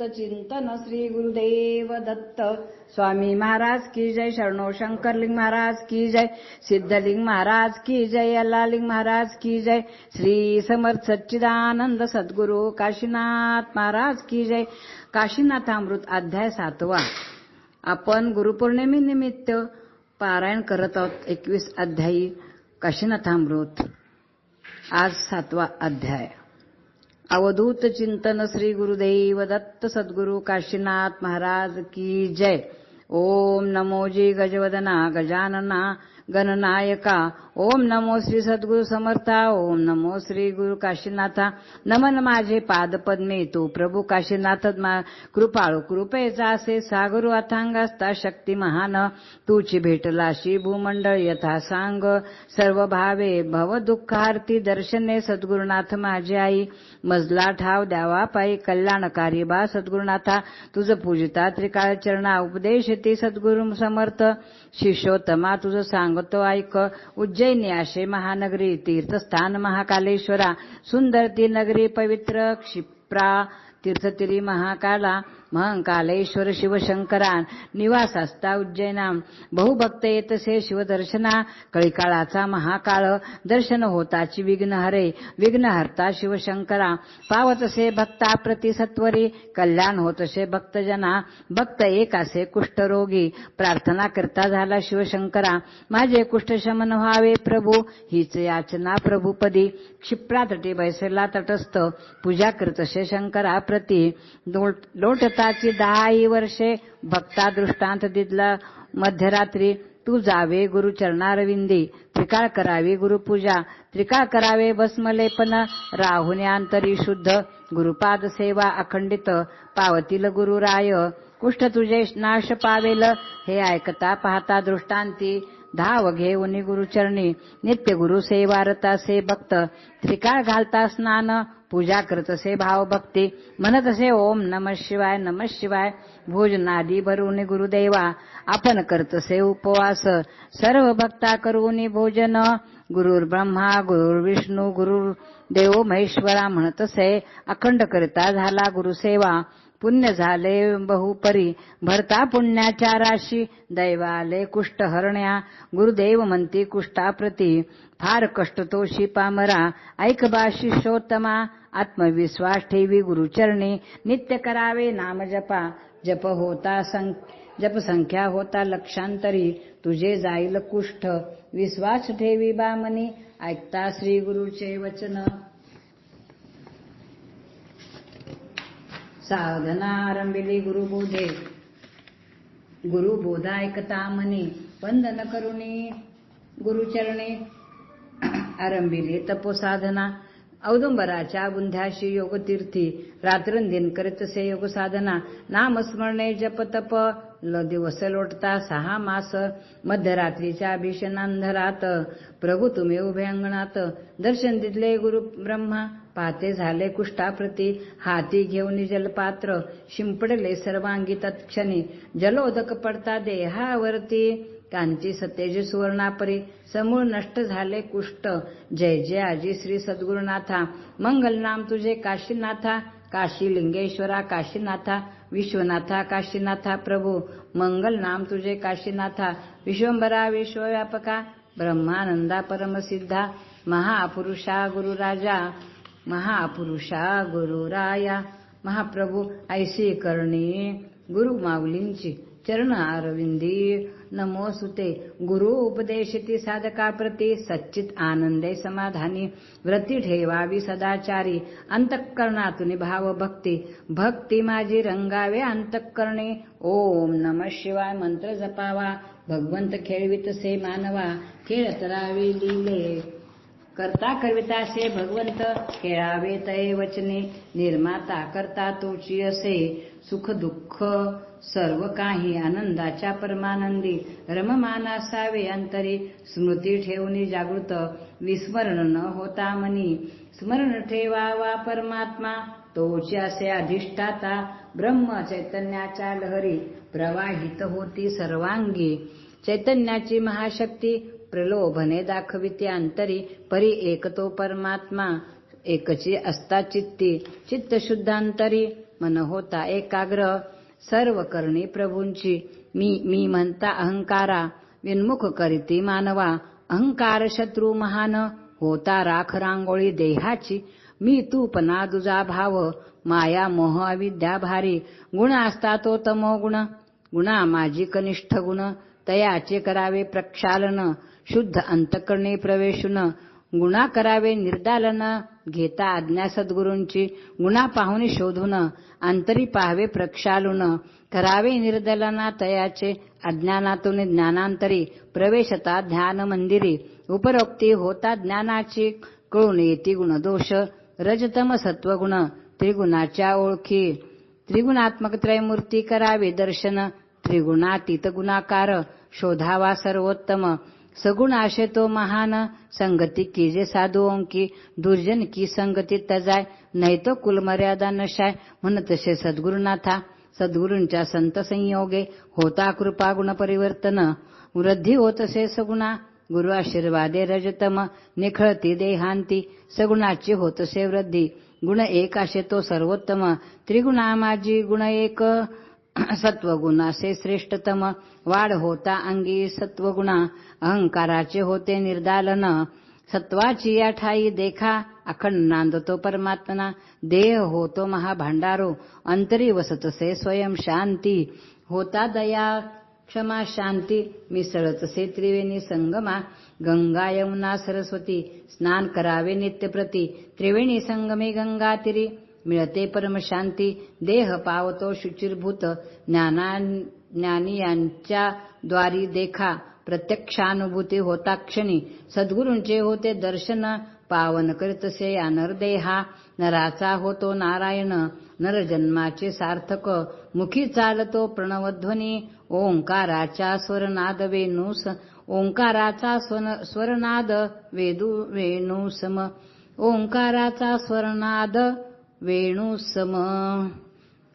अवधूत चिंतन श्री गुरुदेव दत्त. स्वामी महाराज की जय. शरणो शंकरलिंग महाराज की जय. सिद्धलिंग महाराज की जय. अल्लालिंग महाराज की जय. श्री समर्थ सच्चिदानंद सद्गुरु काशीनाथ महाराज की जय. काशीनाथामृत अध्याय सातवा. आपण गुरुपौर्णिमेनिमित्त पारायण करत आहोत. एकवीस अध्यायी काशीनाथामृत आज सातवा अध्याय. अवधूत चिंतन श्री गुरुदेव दत्त सद्गुरु काशीनाथ महाराज की जय। ओम नमोजी गजवदना गजानना गणनायका। ओम नमो श्री सद्गुरु समर्था ओम नमो श्री गुरु काशीनाथा। नमन माझे पाद पद्मे तू प्रभू काशीनाथ कृपाळू कृपेचा असे सागरू अथांगास्ता शक्ती महान। तूची भेटलाशी भूमंडळ यथा सांग। सर्व भावे भव दुःखार्थी दर्शने सद्गुरुनाथ माझे आई। मजला ठाव द्यावा पायी कल्याणकारी बा सद्गुरुनाथा। तुझं पूजिता त्रिकाळ चरणा उपदेश ती सद्गुरु समर्थ। शिष्योत्तमा तुझं सांग सांगतो ऐक. उज्जैनी आशे महानगरी तीर्थस्थान महाकालेश्वरा सुंदर ती नगरी पवित्र क्षिप्रा तीर्थतिरी महाकाला महंकालेश्वर शिवशंकरा निवास असता उज्जैना बहुभक्त येतसे शिवदर्शना कळीकाळाचा महाकाळ दर्शन होताची विघ्न हरे विघ्न हरता शिवशंकरा पावतसे भक्ता प्रति सत्वरी कल्याण होतसे भक्तजना भक्त एक असे कुष्ठरोगी प्रार्थना करता झाला शिवशंकरा माझे कुष्ठशमन व्हावे प्रभू हीच याचना प्रभूपदी क्षिप्रा तटी बैसला तटस्थ पूजा करतसे शंकरा प्रती लोटताची दहाही वर्षे भक्ता दृष्टांत दिदला. मध्यरात्री तू जावे गुरु चरणारविंदी त्रिकाळ करावी गुरुपूजा त्रिकाळ करावे भस्मलेपन राहुन्यांतरी शुद्ध गुरुपाद सेवा अखंडित पावतील गुरुराय कुष्ठ तुझे नाश पावेल हे ऐकता पाहता दृष्टांती धाव घेऊन गुरुचरणी नित्य गुरु सेवारतासे भक्त त्रिकाळ घालता स्नान पूजा करतसे भाव भक्ती म्हणतसे ओम नम शिवाय नम शिवाय भोजनादी भरून गुरुदेवा आपण करतसे उपवास. सर्व भक्ता करून भोजन. गुरुर ब्रह्मा गुरुर विष्णू गुरुर देव महेश्वरा म्हणतसे अखंड करता झाला गुरुसेवा. पुण्य झाले बहुपरी. भरता पुण्याच्या राशी. दैवाले कुष्ट हरण्या. गुरुदेव म्हणती कुष्ठाप्रती. फार कष्ट तोशी पामरा. ऐक बा शिष्योत्तमा आत्मविश्वास ठेवी गुरुचरणी. नित्य करावे नाम जपा. जप होता जप संख्या होता लक्षांतरी. तुझे जाईल कुष्ठ. विश्वास ठेवी बामनी. ऐकता श्री गुरुचे वचन. साधना आरंभिली गुरुबोधे गुरुबोधा ऐकता मनी वंदन करुणी गुरुचरणी। आरंभिली तपोसाधना। औदुंबराच्या बुंध्याशी योगतीर्थी रात्रंदिन करीतसे योग साधना नामस्मरणे जप तप। ल दिवस लोटता सहा मास। मध्यरात्रीच्या भीषणांधरात। प्रभू तुम्ही उभे अंगणात। दर्शन दिले गुरु ब्रह्मा पाहते झाले कुष्ठाप्रती. हाती घेऊन जलपात्र शिंपडले सर्वांगी तत्क्षणी. जलोदक पडता देहावरती. कांची सतेज सुवर्णापरी. समूळ नष्ट झाले कुष्ठ. जय जय आजी श्री सद्गुरुनाथा. मंगल नाम तुझे काशीनाथा. काशी लिंगेश्वरा काशीनाथा. विश्वनाथा काशीनाथा प्रभू. मंगल नाम तुझे काशीनाथा. विश्वंभरा विश्वव्यापका. ब्रह्मानंदा परमसिद्धा. महापुरुषा गुरुराजा. महापुरुषा गुरुराया महाप्रभू ऐसे करणे गुरु माऊलींची चरण अरविंदी नमोसुते गुरु उपदेशती साधका प्रती सच्चित आनंदे समाधानी व्रती ठेवावी सदाचारी अंतःकरणातून भाव भक्ती भक्ती माझी रंगावे अंतःकरणे ओम नम शिवाय मंत्र जपावा भगवंत खेळवित से मानवा खेळत रावी करता कविता से भगवंत खेळावे तये वचने निर्माता करता तोची असे सुख दुःख सर्व काही आनंदाच्या परमानंदी रममान असावे अंतरी स्मृती ठेवणे जागृत विस्मरण न होता मनी स्मरण ठेवावा परमात्मा तोची असे अधिष्ठाता ब्रह्म चैतन्याच्या लहरी प्रवाहित होती सर्वांगी चैतन्याची महाशक्ती प्रलोभने दाखविते अंतरी परी एकतो परमात्मा एकची असता चित्ती चित्त शुद्धांतरी मन होता एकाग्र सर्व करणी प्रभूंची मी मी म्हणता अहंकारा विन्मुख करीती मानवा अहंकार शत्रू महान होता राख रांगोळी देहाची मी तू पना दुजा भाव माया मोह अविद्या भारी गुण असता तो तमो गुण गुणा माझी कनिष्ठ गुण तयाचे करावे प्रक्षालन शुद्ध अंतकरणे प्रवेशून गुणा करावे निर्दालन घेता आज्ञा सद्गुरूंची गुणा पाहून शोधून अंतरी पाहावे प्रक्षालून करावे निर्दलना तयाचे अज्ञानातून ज्ञानांतरी प्रवेशता ध्यान मंदिरी उपरोक्ती होता ज्ञानाची कळून येती गुणदोष रजतम सत्वगुण त्रिगुणाच्या ओळखी त्रिगुणात्मक त्रयमूर्ती करावे दर्शन त्रिगुणातीत गुणाकार शोधावा सर्वोत्तम. सगुण आशे तो महान. संगती की जे साधू अंकी दुर्जन की संगती तजाय. नाही तो कुलमर्यादा नशाय. म्हण तसे सद्गुरुनाथा. सद्गुरूंच्या संत संयोगे होता कृपा गुण परिवर्तन. वृद्धी होतसे सगुणा. गुरु आशीर्वादे रजतम. निखळती देहांती. सगुणाची होतसे वृद्धी. गुण एक आशे तो सर्वोत्तम. त्रिगुणा माझी गुण एक. सत्वगुणासे श्रेष्ठतम. वाढ होता अंगी सत्वगुणा. अहंकाराचे होते निर्दालन. सत्वाची या ठाई देखा अखंड नांदतो परमात्मना. देह होतो महाभांडारो. अंतरी वसतसे स्वयं शांती. होता दया क्षमा शांती. मिसळतसे त्रिवेणी संगमा. गंगा यमुना सरस्वती. स्नान करावे नित्यप्रती. त्रिवेणी संगमे गंगातिरी. मिळते परमशांती. देह पावतो शुचिरभूत. ज्ञाना ज्ञानी यांच्या द्वारी देखा. प्रत्यक्षानुभूती होता क्षणी. सद्गुरूंचे होते दर्शन. पावन करीतसे या नरदेहा नराचा होतो नारायण. नरजन्माचे सार्थक. मुखी चालतो प्रणवध्वनी. ओंकाराच्या स्वरनाद वेणूस. ओंकाराचा स्वरनाद वेदू वेणूसम. ओंकाराचा स्वरनाद वेणुसम।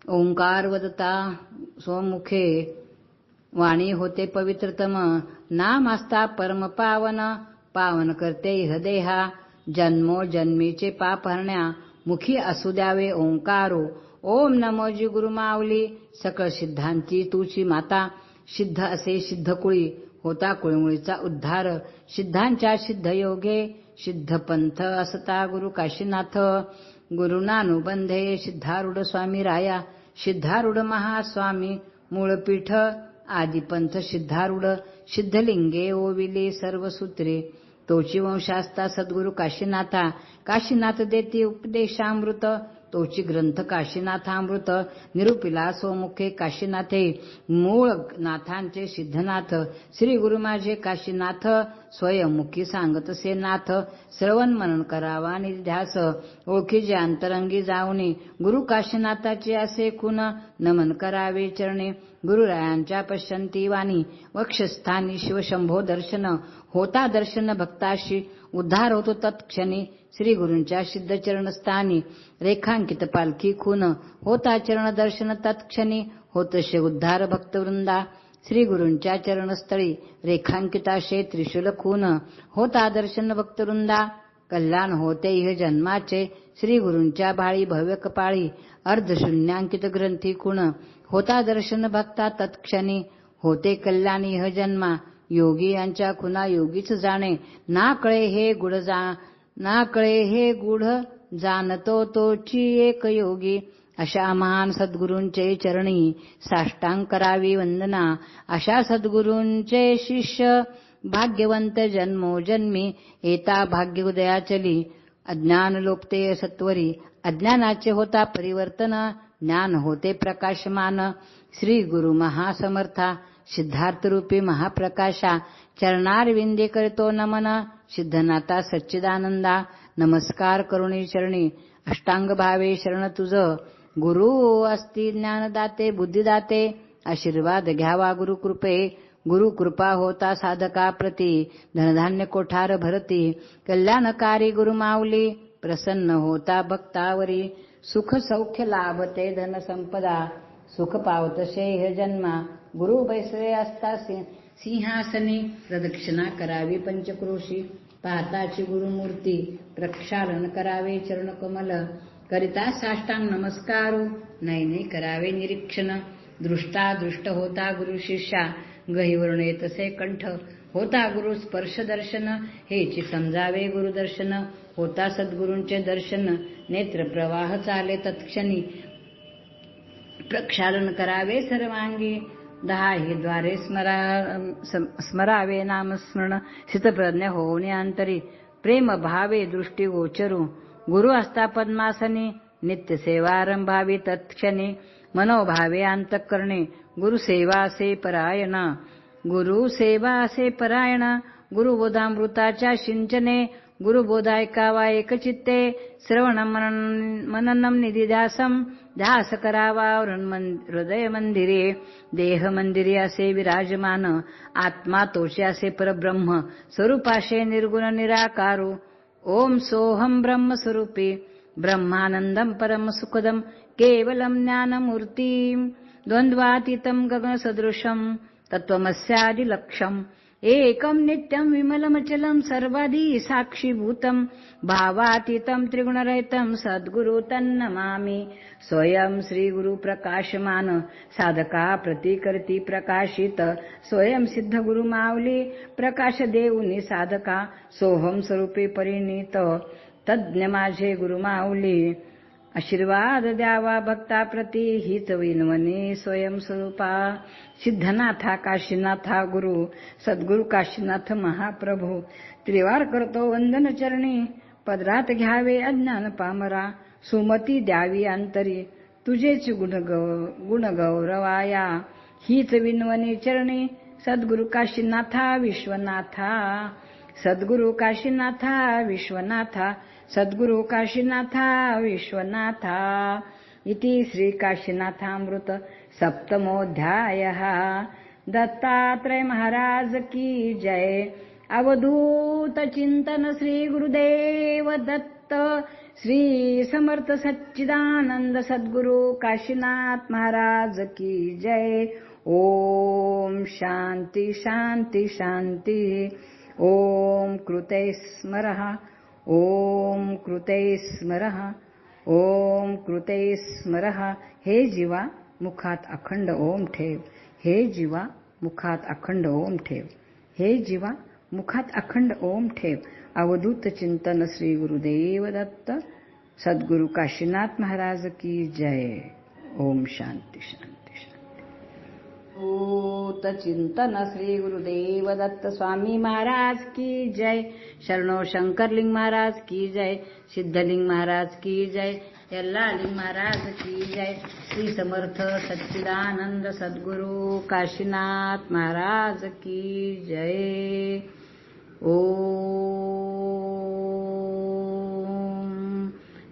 ओंकार वदता स्वमुखे। वाणी होते पवित्रतम। नाम असता परम पावन पावन करते इह जन्मो जन्मीचे पाप हरण्या। मुखी असू द्यावे ओंकारो। ओम नमो जी गुरुमावली सकळ सिद्धांची तुची माता। सिद्ध असे सिद्ध कुळी। होता कुळमुळीचा उद्धार। सिद्धांच्या सिद्ध योगे। सिद्ध पंथ असता गुरु काशीनाथ। गुरुनानुबंधे सिद्धारूढ स्वामी राया सिद्धारूढ महास्वामी मूळपीठ आदिपंथ सिद्धारूढ सिद्धलिंगे ओविले सर्व सूत्रे तोची वंशास्ता सद्गुरु काशीनाथा काशीनाथ देती उपदेशामृत तोची ग्रंथ काशीनाथामृत निरुपिला सोमुखे काशीनाथे मूळ नाथांचे सिद्धनाथ श्री गुरु माझे काशीनाथ स्वयंमुखी सांगतसे नाथ श्रवण मनन करावा निध्यास ओळखीचे अंतरंगी जाऊनी गुरु काशीनाथाचे असे खुन नमन करावे चरणे गुरुरायांच्या पश्यंती वाणी वक्षस्थानी शिवशंभो दर्शन होता दर्शन भक्ताशी उद्धार होतो तत्क्षणी श्री गुरूंच्या सिद्ध चरणस्थानी रेखांकित पालखी खून होता चरण दर्शन तत्क्षणी होतशे उद्धार भक्तवृंदा श्री गुरूंच्या चरणस्थळी रेखांकिताशे त्रिशूल खून होता दर्शन भक्तवृंदा कल्याण होते इह जन्माचे श्री गुरूंच्या भाळी भव्य कपाळी अर्धशून्यांकित ग्रंथी खुण होता दर्शन भक्ता तत्क्षणी. होते कल्याणी ह जन्मा. योगी यांच्या खुना योगीच जाणे. ना कळे हे गुढ जा ना कळे हे गुढ जाणतो तोची एक योगी. अशा महान सद्गुरूंचे चरणी साष्टांग करावी वंदना. अशा सद्गुरूंचे शिष्य भाग्यवंत जन्मो जन्मी. येता भाग्य उदयाचली अज्ञान लोपते सत्वरी. अज्ञानाचे होता परिवर्तन. ज्ञान होते प्रकाशमान. श्री गुरु महासमर्था सिद्धार्थ रूपी महाप्रकाशा चरणार विंदे करतो नमन. सिद्धनाथा सच्चिदानंदा नमस्कार करुणी चरणी अष्टांग भावे शरण तुझ. गुरु अस्ति ज्ञानदाते बुद्धिदाते आशीर्वाद घ्यावा गुरु कृपे. गुरु कृपा होता साधका प्रती धनधान्य कोठार भरती. कल्याणकारी गुरु माऊली प्रसन्न होता भक्तावरी. सुख सौख्य लाभते धन संपदा सुख पावतसे हे जन्मा. गुरु बैसरे असता सिंहासनी प्रदक्षिणा करावी पंचक्रोशी. पाहताची गुरुमूर्ती प्रक्षालन करावे चरणकमल. करिता साष्टांग नमस्कारू नैने करावे निरीक्षण. दृष्टा दृष्ट होता गुरु शिष्या गहीवरून येतसे कंठ. होता गुरु स्पर्श दर्शन हेची समजावे गुरुदर्शन होता सद्गुरूंचे दर्शन नेत्र प्रवाह चाले तत्क्षणी. प्रक्षालन करावे सर्वांगी. दहा ही द्वारे स्मरा स्मरावे नामस्मरण स्थितप्रज्ञ होणे अंतरी. प्रेम भावे दृष्टी गोचरू. गुरु असता पद्मासनी. नित्य सेवारंभावी तत्क्षणी. मनोभावे अंतकरणे. गुरु सेवा से परायणा. गुरु सेवासे परायण गुरुबोधामृताच्या चाशिञ्चने गुरुबोधायका वा एकचित्ते श्रवणम् मननम् निधि करावा ध्यासकरा वा हृदय मन्दिरे देहमन्दिर्यासे विराजमान असे परब्रह्म स्वरूपाशे निर्गुण निराकारो ॐ सोऽहम् ब्रह्म स्वरूपी परम परम् सुखदम् केवलम् ज्ञानमूर्तिम् द्वन्द्वातीतम् गगनसदृशम्। तत्त्वमस्यादिलक्षम्। एकं नित्यं विमलमचलं सर्वाधी साक्षीभूतं। भावातीतं त्रिगुणरहितं सद्गुरु तन्नमामि। स्वयं श्रीगुरुप्रकाशमान साधका प्रतिकर्ती प्रकाशित। स्वयं सिद्ध गुरु प्रकाश देऊनी साधका। सोहम स्वरूपी परिणीत। तज्ञ माझे गुरु माऊली। आशीर्वाद द्यावा भक्ताप्रती हीच विनवने स्वयंस्वरूपा. सिद्धनाथा काशीनाथा गुरु सद्गुरु काशीनाथ महाप्रभू. त्रिवार करतो वंदन चरणी पदरात घ्यावे अज्ञान पामरा. सुमती द्यावी अंतरी तुझेच गुण गुणगौरवाया हीच विनवनी चरणी सद्गुरु काशीनाथा विश्वनाथा. सद्गुरु काशीनाथा विश्वनाथा सद्गुरु काशीनाथा विश्वनाथा इति श्रीकाशीनाथामृत सप्तमोऽध्यायः। दत्तात्रय महाराज की जय। अवधूत चिंतन श्री गुरुदेव दत्त। श्री समर्थ सच्चिदानंद सद्गुरु काशीनाथ महाराज की जय। ओम शांती शांती शांती। ओम कृते स्मरः। ओम कृते स्मरः ओम कृते स्मरः। हे जीवा मुखात अखंड ओम ठेव। हे जीवा मुखात अखंड ओम ठेव। हे जीवा मुखात अखंड ओम ठेव। अवधूत चिंतन श्री गुरुदेव दत्त। सद्गुरु काशीनाथ महाराज की जय। ओम शांती शांती। चिंतन श्री गुरुदेव दत्त स्वामी महाराज की जय। शरणो शंकरलिंग महाराज की जय। सिद्धलिंग महाराज की जय। यल्लालिंग महाराज की जय। श्री समर्थ सच्चिदानंद सद्गुरु काशीनाथ महाराज की जय। ओ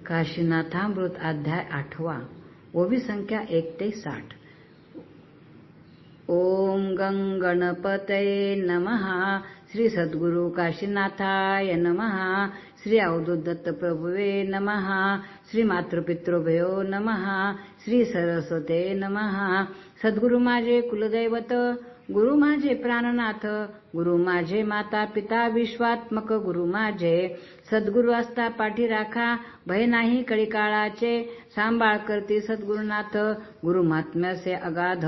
काशीनाथामृत अध्याय आठवा। ओवी संख्या एक ते साठ। ओम गणपते नमः। श्री सद्गुरु काशीनाथाय नमः। श्री अवधूत प्रभुवे नमः। श्री मातृपितृभयो नमः। श्री सरस्वते नमः। सद्गुरु माझे कुलदैवत गुरु माझे प्राणनाथ गुरु माझे माता पिता विश्वात्मक गुरु माझे सद्गुरु असता पाठी राखा भय नाही कळी काळाचे सांभाळ करते सद्गुरुनाथ गुरु महात्म्यासे अगाध.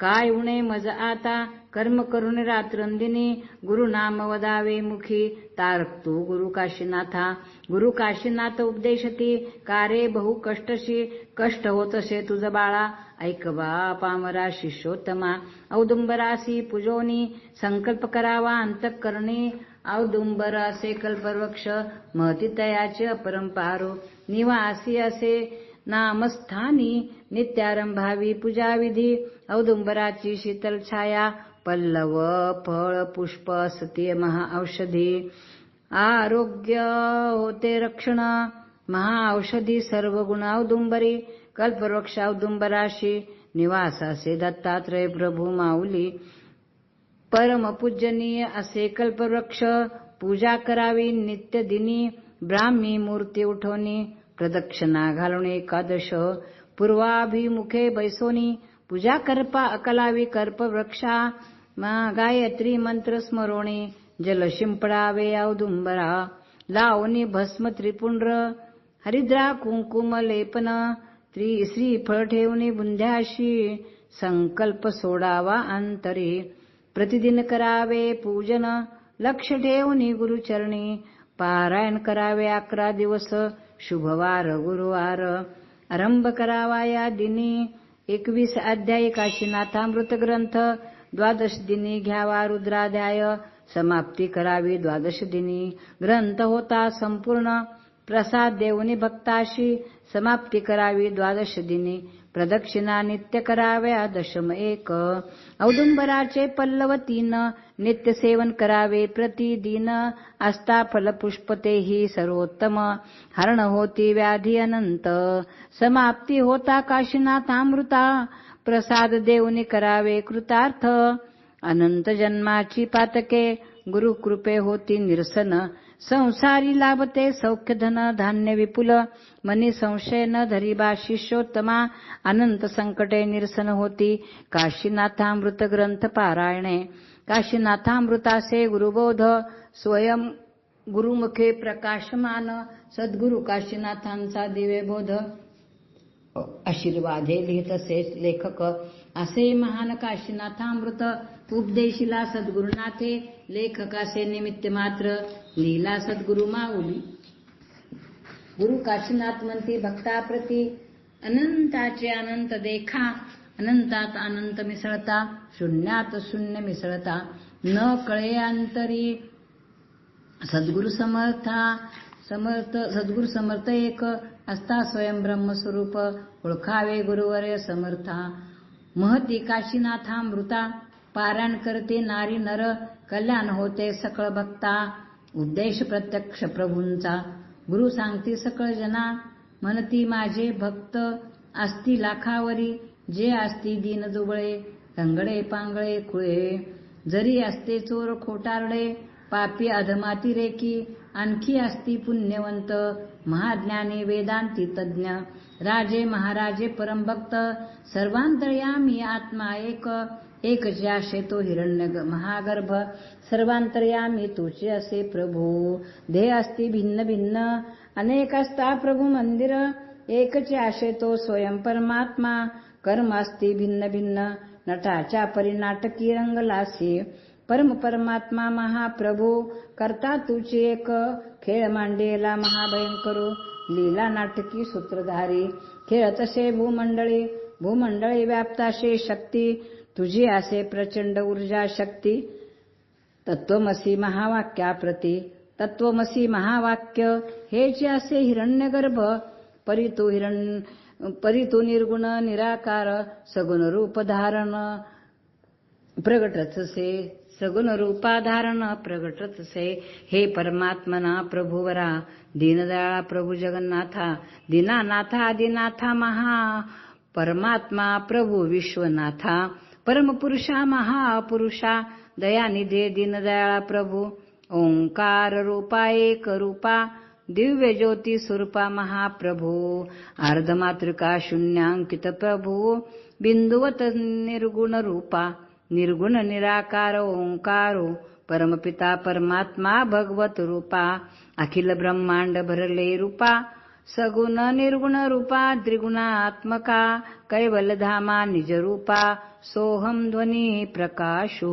काय उणे मज आता कर्म करून रात्रंदिनी गुरु नाम वदावे मुखी तारक तू गुरु काशीनाथा. गुरु काशीनाथ उपदेशती कारे बहु कष्टशी. कष्ट होतसे तुझ बाळा ऐकवा पामरा शिष्योत्तमा. औदुंबरासी पुजोनी संकल्प करावा अंतकरणी. औदुंबर असे कल्पवृक्ष महतितयाचे अपरंपारो निवासी असे नामस्थानी नित्यारंभावी पूजाविधी औदुंबराची शीतल छाया पल्लव फळ पुष्प सतीय महाऔषधी. आरोग्य होते रक्षण महाऔषधी सर्व गुण औदुंबरी कल्पवृक्ष औदुंबराशी निवासासे दत्तात्रय प्रभू माऊली. परमपूजनीय असे कल्पवृक्ष पूजा करावी नित्य दिनी ब्राह्मी मूर्ती उठवणी प्रदक्षिणा घालणे एकादश पूर्वाभिमुखे बैसोनी पूजा करपा अकलावी कर्पवृक्षा गायत्री मंत्र स्मरोणे जल शिंपडावे औदुंबरा लावणी भस्म त्रिपुंड्र हरिद्रा कुंकुम लेपन त्रि श्रीफळ ठेवणे बुंध्याशी संकल्प सोडावा अंतरी. प्रतिदिन करावे पूजन लक्ष ठेवणी गुरुचरणी पारायण करावे अकरा दिवस शुभवार गुरुवार आरंभ करावा या दिनी एकवीस अध्यायिकाशी नाथामृत ग्रंथ द्वादश दिनी घ्यावा रुद्राध्याय समाप्ती करावी द्वादश दिनी ग्रंथ होता संपूर्ण प्रसाद देऊनी भक्ताशी समाप्ती करावी द्वादश दिनी प्रदक्षिणा नित्य कराव्या दशम एक. औदुंबराचे पल्लव तीन नित्य सेवन करावे प्रतिदिन. आस्था फलपुष्पतेही सर्वोत्तम. हरण होती व्याधी अनंत. समाप्ती होता काशीनाथामृता प्रसाद देऊनी करावे कृतार्थ. अनंत जन्माची पातके. गुरुकृपे होती निरसन. संसारी लाभते सौख्य धन धान्य विपुल मनी संशय न धरिबा शिष्योत्तमा अनंत संकटे निरसन होती. काशीनाथामृत ग्रंथ पारायणे. काशीनाथामृतासे गुरुबोध स्वयं गुरुमुखे प्रकाशमान. सद्गुरु काशीनाथांचा दिवेबोध आशीर्वादे लिहित असे लेखक असे महान काशीनाथामृत उपदेशिला सद्गुरुनाथे लेखकासे निमित्त मात्र लिहिला सद्गुरु माऊली. गुरु काशीनाथ म्हणते भक्ताप्रती अनंताचे अनंत देखा अनंतात अनंत मिसळता शून्यात शून्य मिसळता न कळे अंतरी. सद्गुरु समर्था समर्थ सद्गुरु समर्थ एक असता स्वयं ब्रह्मस्वरूप ओळखावे गुरुवर्य समर्था. महती काशीनाथामृता पारायण करते नारी नर कल्याण होते सकळ भक्ता उद्देश प्रत्यक्ष प्रभूंचा. गुरु सांगते सकळ जना म्हणती माझे भक्त असती लाखावरी जे असती दीन दुबळे रंगडे पांगळे खुळे. जरी असते चोर खोटारडे पापी अधमाती रेकी आणखी असती पुण्यवंत महाज्ञानी वेदांती तज्ञ. राजे महाराजे परमभक्त सर्वांतर्यामी आत्मा एक एक ज्याशे तो हिरण्य महागर्भ सर्वांतर्यामी तुझे असे प्रभू. दे असती भिन्न भिन्न अनेक असता प्रभू मंदिर एकचे आशे तो स्वयं परमात्मा. कर्म असती भिन्न भिन्न नटाच्या परिनाटकी रंगलासी. परम परमात्मा महाप्रभू करता तुची एक. खेळ मांडेला महाभयंकरू लीला नाटकी सूत्रधारी. खेळतसे भूमंडळी भूमंडळी व्याप्ताशे शक्ती. तुझी असे प्रचंड ऊर्जा शक्ती तत्वमसी महावाक्याप्रती तत्वमसी महावाक्य हे जे असे हिरण्यगर्भ परितू हिरण परितू निर्गुण निराकार सगुण रूप धारण प्रगटतसे सगुण रूपाधारण प्रगटतसे हे परमात्मना प्रभुवरा दीनदयाळा प्रभू जगन्नाथा दीनानाथा आदिनाथा महा परमात्मा प्रभू विश्वनाथा परमपुरुषा महापुरुषा दयानिधे दीनदयाळा प्रभू ओंकार रूपा एक रूपा दिव्य ज्योती स्वरूपा महाप्रभू अर्धमातृका शून्यांकित प्रभू बिंदुवत निर्गुण रूपा निर्गुण निराकार ओंकारो परमपिता परमात्मा भगवत रूपा अखिल ब्रह्मांड भरले रूपा सगुण निर्गुण रूपा त्रिगुणात्मका कैवलधामा निज रूपा सोहम ध्वनी प्रकाशो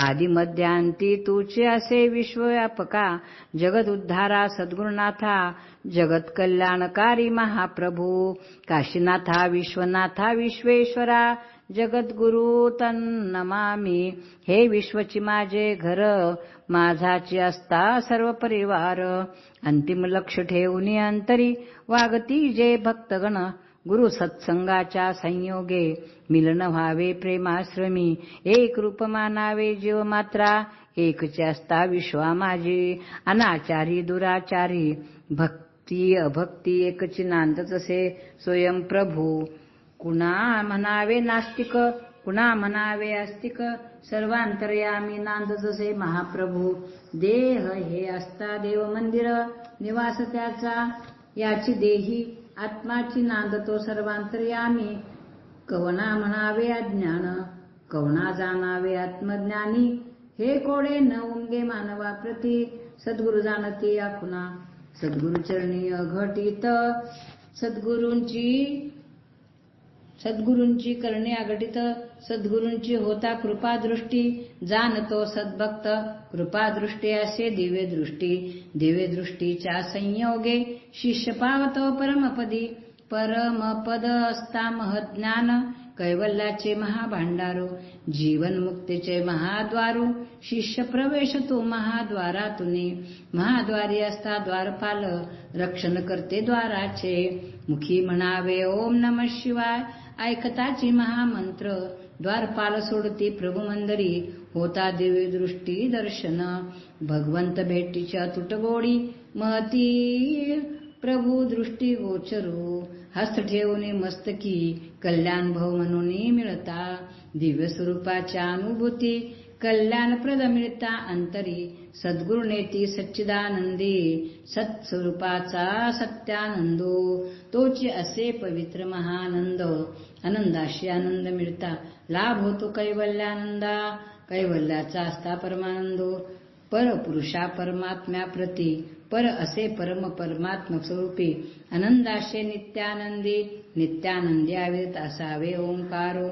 आदि मध्यांती तुचे असे विश्वव्यापका जगद उद्धारा सद्गुरुनाथा जगत कल्याणकारी महाप्रभू काशीनाथा विश्वनाथा विश्वेश्वरा जगद्गुरु तन्नमामी हे विश्वची माझे घर माझाची असता सर्व परिवार. अंतिम लक्ष ठेवून अंतरी वागती जे भक्तगण. गुरु सत्संगाच्या संयोगे मिलन व्हावे प्रेमाश्रमी. एक रूप मानावे जीव मात्रा. एकचे असता विश्वा माझी. अनाचारी दुराचारी. भक्ती अभक्ती एकची नांद तसे स्वयं प्रभू. कुणा म्हणावे नास्तिक? कुणा म्हणावे अस्तिक सर्वांतर्यामी नांद जसे महाप्रभू. देह हे असता देव मंदिर निवास त्याचा. याची देही आत्माची नांदतो सर्वांतर्यामी. कवना म्हणावे अज्ञान कवना जाणावे आत्मज्ञानी. हे कोडे न उमगे मानवा प्रती. सद्गुरु जाणती आखुना. सद्गुरुचरणी अघटित. सद्गुरूंची सद्गुरूंची करणे अघटित सद्गुरूंची होता कृपादृष्टी जाणतो सद्भक्त कृपादृष्टी असे दिव्य दृष्टी दिव्य दृष्टीच्या संयोगे शिष्य पावतो परमपदी परमपद असता महज्ञान कैवल्याचे महाभांडारो जीवन मुक्तीचे महाद्वारू शिष्य प्रवेश तो महाद्वारातुनी महाद्वारी असता द्वारपाल रक्षण करते द्वाराचे मुखी म्हणावे ओम नम शिवाय ऐकताची महामंत्र. द्वारपाल सोडती प्रभू मंदरी होता दिव्य दृष्टी दर्शन. भगवंत भेटीच्या तुटगोडी महती प्रभू दृष्टी गोचरू. हस्त ठेवून मस्तकी कल्याण भव म्हणून मिळता. दिव्य स्वरूपाच्या अनुभूती कल्याणप्रद मिळता अंतरी. सद्गुरु नेती सच्चिदानंदी सत्स्वरूपाचा सत्यानंदो. तोची असे पवित्र महानंद आनंदाशी आनंद मिळता. लाभ होतो कैवल्यानंदा. कैवल्याचा असता परमानंदो. परपुरुषा परमात्म्या प्रती. पर असे परम परमात्म स्वरूपी. आनंदाशे नित्यानंदी. नित्यानंदी आवित असावे ओंकारो.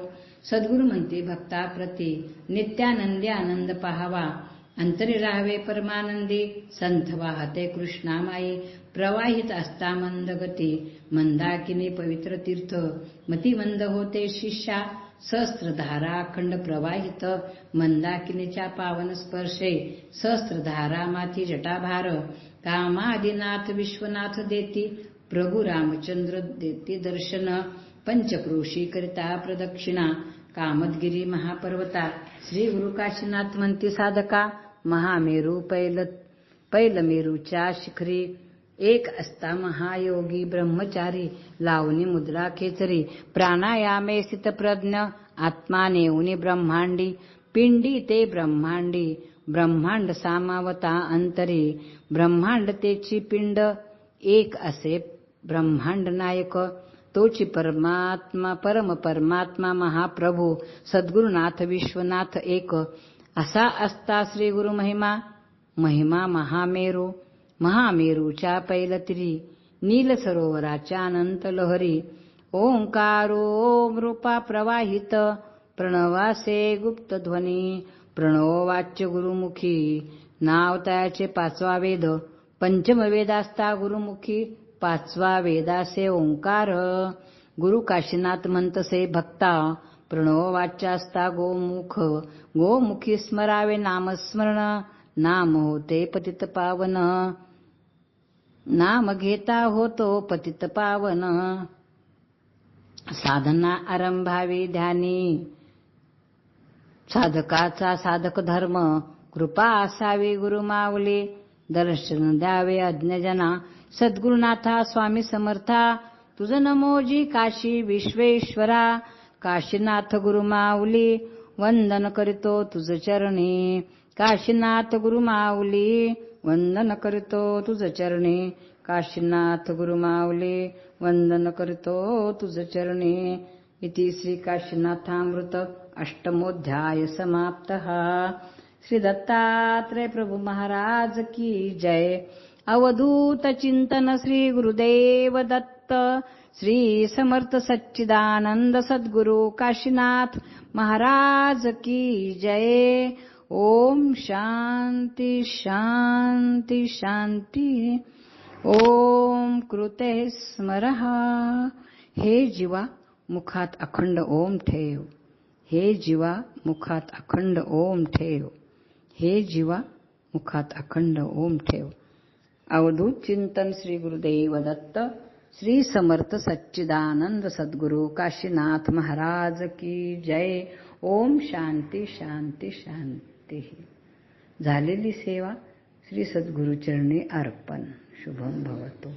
सद्गुरु म्हणते भक्ताप्रती नित्यानंदी आनंद पहावा. अंतरी राहावे परमानंदी. संथ वाहते कृष्णामाई. प्रवाहित असता मंद गती मंदाकिनी पवित्र तीर्थ. मती मंद होते शिष्या. सहस्त्रधारा अखंड प्रवाहित. मंदाकिनीच्या पावन स्पर्शे. सहस्त्रधारा माथी जटाभार. कामादिनाथ विश्वनाथ देती. प्रभू रामचंद्र देती दर्शन. पंचक्रोशी करिता प्रदक्षिणा. कामदगिरी महापर्वता. श्री गुरु काशीनाथ म्हणती साधका. महामेरू पैल पैलमेरूच्या शिखरी. एक असता महायोगी ब्रह्मचारी. लावणी मुद्रा खेचरी. प्राणायामे प्रज्ञ आत्मा नेऊनी ब्रह्मांडी. पिंडी ते ब्रह्मांडी. ब्रह्मांड सामावता अंतरी. ब्रह्मांड तेची पिंड. एक असे ब्रह्मांड नायक. तोची परमात्मा परम परमात्मा महाप्रभू. सद्गुरुनाथ विश्वनाथ एक. असा असता श्री गुरु महिमा. महिमा महामेरू. महामेरूच्या पैलत्री. नील सरोवराच्या अनंत लहरी. ओंकारो ओम रूपा प्रवाहित. प्रणवासे गुप्त ध्वनी. प्रणव वाच्य गुरुमुखी. नाव तयाचे पाचवा वेद. पंचम वेदास्ता गुरुमुखी. पाचवा वेदासे ओंकार. गुरु काशीनाथ म्हणतसे भक्ता. प्रणववाच्यास्ता गोमुख गोमुखी स्मरावे नामस्मरण नाम होते पतित पावन. नाम घेता होतो पतित पावन. साधना आरंभावी ध्यानी. साधकाचा साधक धर्म कृपा असावी गुरुमावली दर्शन द्यावे अज्ञजना. सद्गुरुनाथा स्वामी समर्था. तुझ नमोजी काशी विश्वेश्वरा. काशीनाथ गुरुमाऊली वंदन करीतो तुझ चरणी. काशीनाथ गुरुमाऊली वंदन करीतो तुझ चरणी. काशीनाथ गुरुमाऊली वंदन करीतो तुझ चरणी. इति श्री काशीनाथामृत अष्टमोध्याय समाप्तः. श्री दत्तात्रय प्रभु महाराज की जय. अवधूत चिंतन श्री गुरुदेव दत्त श्री समर्थ सच्चिदानंद सद्गुरु काशीनाथ महाराज की जय. ओम शांती शांती शांती. ओम कृते स्मरः. हे जीवा मुखात अखंड ओम ठेव. हे जीवा मुखात अखंड ओम ठेव. हे जीवा मुखात अखंड ओम ठेव. अवधूत चिंतन श्री गुरुदेव दत्त श्री समर्थ सच्चिदानंद सद्गुरु काशीनाथ महाराज की जय। ओम शांती शांती शांती। झालेली सेवा श्री सद्गुरुचरणी अर्पण। शुभम भवतो।